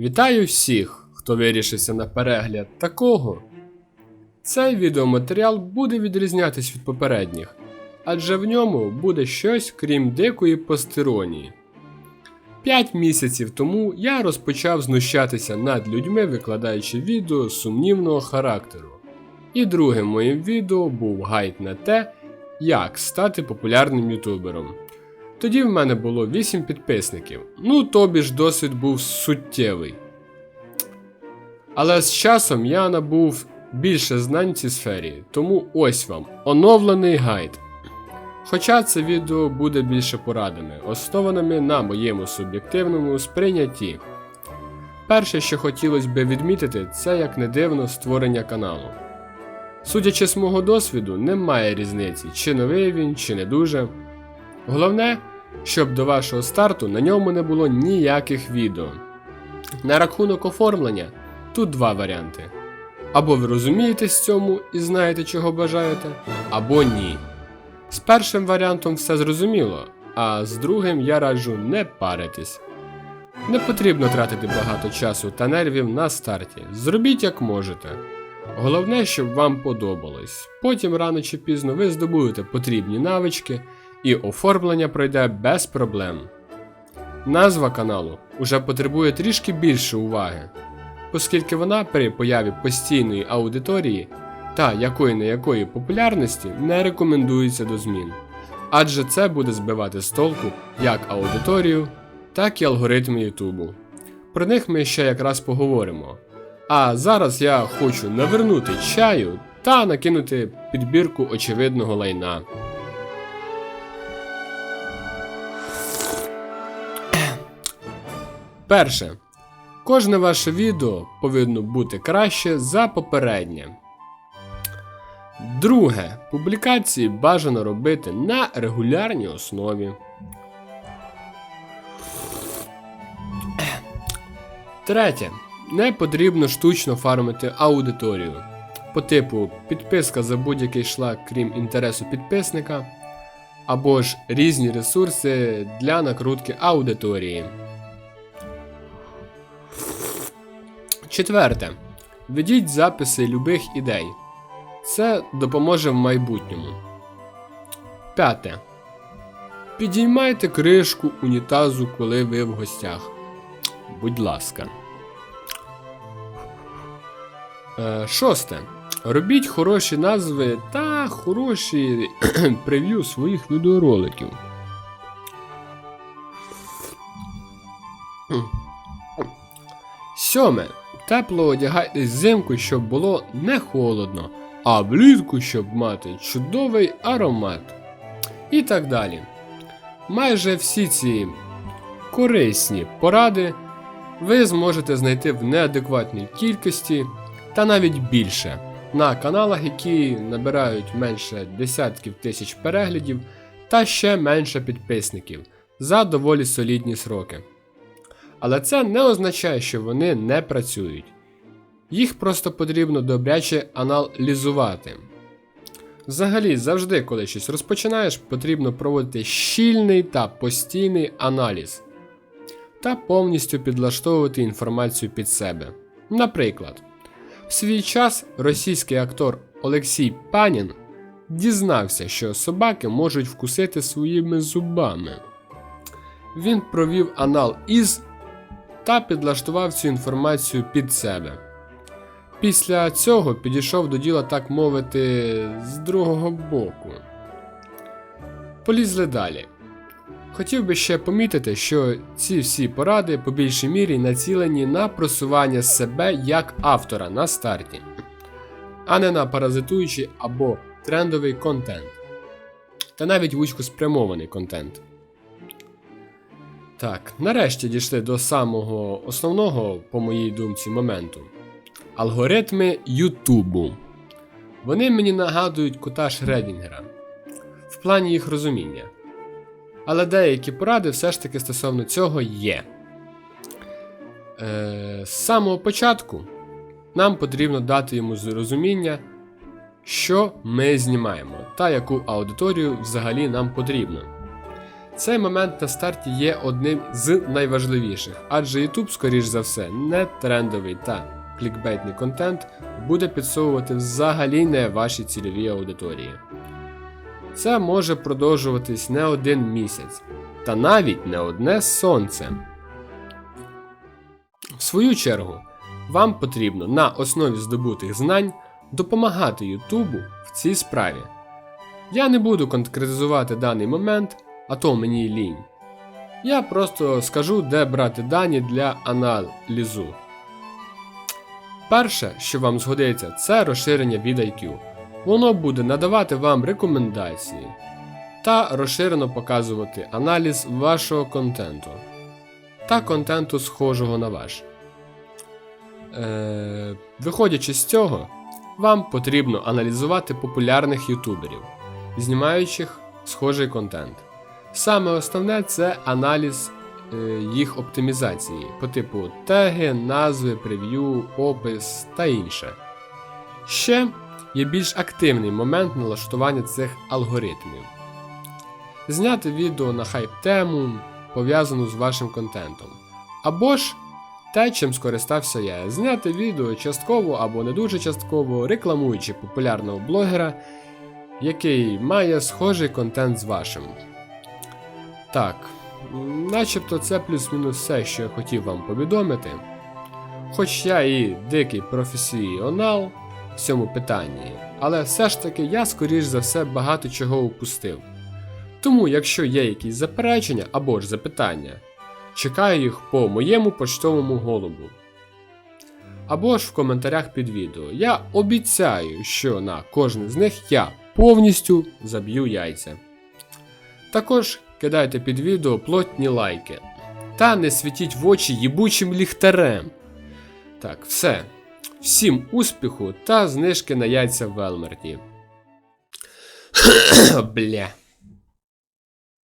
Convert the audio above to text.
Вітаю всіх, хто вирішився на перегляд такого. Цей відеоматеріал буде відрізнятись від попередніх, адже в ньому буде щось крім дикої постеронії. П'ять місяців тому я розпочав знущатися над людьми, викладаючи відео сумнівного характеру. І другим моїм відео був гайд на те, як стати популярним ютубером. Тоді в мене було 8 підписників, ну тобі ж досвід був суттєвий. Але з часом я набув більше знань в цій сфері, тому ось вам оновлений гайд. Хоча це відео буде більше порадами, основаними на моєму суб'єктивному сприйнятті. Перше, що хотілося би відмітити, це як не дивно створення каналу. Судячи з мого досвіду, немає різниці, чи новий він, чи не дуже. Головне, щоб до вашого старту на ньому не було ніяких відео. На рахунок оформлення тут два варіанти. Або ви розумієтесь цьому і знаєте, чого бажаєте, або ні. З першим варіантом все зрозуміло, а з другим я раджу не паритись. Не потрібно тратити багато часу та нервів на старті. Зробіть як можете. Головне, щоб вам подобалось. Потім рано чи пізно ви здобудете потрібні навички, і оформлення пройде без проблем. Назва каналу уже потребує трішки більше уваги, оскільки вона при появі постійної аудиторії та якої не якої популярності не рекомендується до змін, адже це буде збивати з толку як аудиторію, так і алгоритми Ютубу. Про них ми ще якраз поговоримо. А зараз я хочу навернути чаю та накинути підбірку очевидного лайна. Перше. Кожне ваше відео повинно бути краще за попереднє. Друге. Публікації бажано робити на регулярній основі. Третє. Не потрібно штучно фармити аудиторію. По типу підписка за будь-який шлак, крім інтересу підписника, або ж різні ресурси для накрутки аудиторії. Четверте. Ведіть записи любих ідей. Це допоможе в майбутньому. П'яте. Підіймайте кришку унітазу, коли ви в гостях. Будь ласка. Е, шосте. Робіть хороші назви та хороші прев'ю своїх відеороликів. Сьоме. Тепло одягайтесь взимку, щоб було не холодно, а влітку, щоб мати чудовий аромат. І так далі. Майже всі ці корисні поради ви зможете знайти в неадекватній кількості та навіть більше на каналах, які набирають менше десятків тисяч переглядів та ще менше підписників за доволі солідні сроки. Але це не означає, що вони не працюють. Їх просто потрібно добряче аналізувати. Взагалі, завжди, коли щось розпочинаєш, потрібно проводити щільний та постійний аналіз та повністю підлаштовувати інформацію під себе. Наприклад, в свій час російський актор Олексій Панін дізнався, що собаки можуть вкусити своїми зубами. Він провів анал із та підлаштував цю інформацію під себе. Після цього підійшов до діла, так мовити, з другого боку. Полізли далі. Хотів би ще помітити, що ці всі поради по більшій мірі націлені на просування себе як автора на старті, а не на паразитуючий або трендовий контент, та навіть вузькоспрямований контент. Так, нарешті дійшли до самого основного, по моїй думці, моменту. Алгоритми Ютубу. Вони мені нагадують кота Шредінгера в плані їх розуміння. Але деякі поради все ж таки стосовно цього є. Е, з самого початку нам потрібно дати йому зрозуміння, що ми знімаємо та яку аудиторію взагалі нам потрібно. Цей момент на старті є одним з найважливіших, адже YouTube, скоріш за все, не трендовий та клікбейтний контент буде підсовувати взагалі не вашій цільовій аудиторії. Це може продовжуватись не один місяць, та навіть не одне сонце. В свою чергу, вам потрібно на основі здобутих знань допомагати Ютубу в цій справі. Я не буду конкретизувати даний момент, а то мені лінь. Я просто скажу, де брати дані для аналізу. Перше, що вам згодиться, це розширення від. Воно буде надавати вам рекомендації та розширено показувати аналіз вашого контенту та контенту схожого на ваш. Е, виходячи з цього, вам потрібно аналізувати популярних ютуберів, знімаючих схожий контент. Саме основне це аналіз е, їх оптимізації по типу теги, назви, прев'ю, опис та інше. Ще є більш активний момент налаштування цих алгоритмів. Зняти відео на хайп-тему, пов'язану з вашим контентом. Або ж те, чим скористався я, зняти відео частково або не дуже частково, рекламуючи популярного блогера, який має схожий контент з вашим. Так, начебто це плюс-мінус все, що я хотів вам повідомити. Хоч я і дикий професіонал в цьому питанні, але все ж таки я, скоріш за все, багато чого упустив. Тому, якщо є якісь заперечення або ж запитання, чекаю їх по моєму поштовому голубу. Або ж в коментарях під відео. Я обіцяю, що на кожне з них я повністю заб'ю яйця. Також кидайте під відео плотні лайки. Та не світіть в очі їбучим ліхтарем. Так, все. Всім успіху та знижки на яйця в Велмерті. Бля.